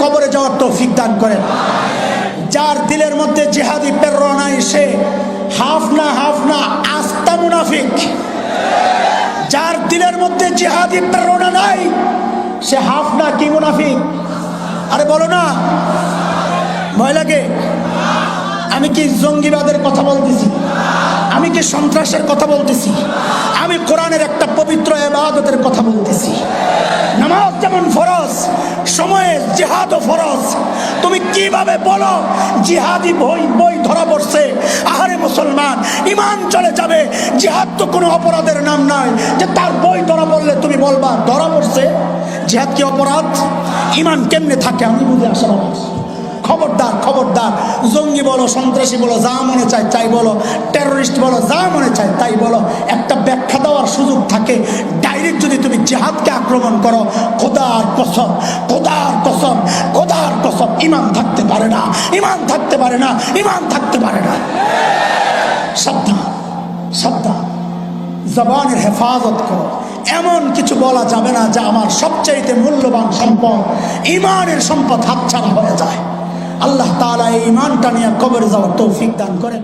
কবরে যাওয়ার তৌফিক দান করেন। যার দিলের মধ্যে জিহাদি প্রেরণা সে হাফ না হাফ না, আস্তা মুনাফিক। যার দিলের মধ্যে জিহাদি প্রেরণা নাই, সে হাফ না কি মুনাফিক? আরে বলো না, ভয় লাগে? আমি কি জঙ্গিবাদের কথা বলতেছি? আমি কি সন্ত্রাসের কথা বলতেছি? আমি কোরআনের একটা পবিত্র এবাদতের কথা বলতেছি। নামাজ যেমন ফরজ সময়ে জেহাদ ও ফরজ। তুমি কীভাবে বলো, জিহাদি বই বই ধরা পড়ছে? আহারে মুসলমান ইমান চলে যাবে। জিহাদ তো কোনো অপরাধের নাম নয় যে তার বই ধরা পড়লে তুমি বলবা, ধরা পড়ছে? জিহাদ কি অপরাধ? ইমান কেমনে থাকে? আমি বুঝে আসা মানুষ খবরদার খবরদার। জঙ্গি বলো, সন্ত্রাসী বলো, যা মনে চায় তাই বলো। টেররিস্ট বলো, যা মনে চায় তাই বলো। একটা ব্যাখ্যা দেওয়ার সুযোগ থাকে। ডাইরেক্ট যদি জেহাদকে আক্রমণ করো, খোদার কসম খোদার কসম খোদার কসম। ইমান থাকতে পারে না, ইমান থাকতে পারে না, ইমান থাকতে পারে না। সাবধান সাবধান। জবানের হেফাজত করো। এমন কিছু বলা যাবে না যা আমার সবচাইতে মূল্যবান সম্পদ। ইমানের সম্পদ হাতছাড়া হয়ে যায়। আল্লাহ তালা এই ইমানটা নিয়ে কবরে যাওয়ার তৌফিক দান করেন।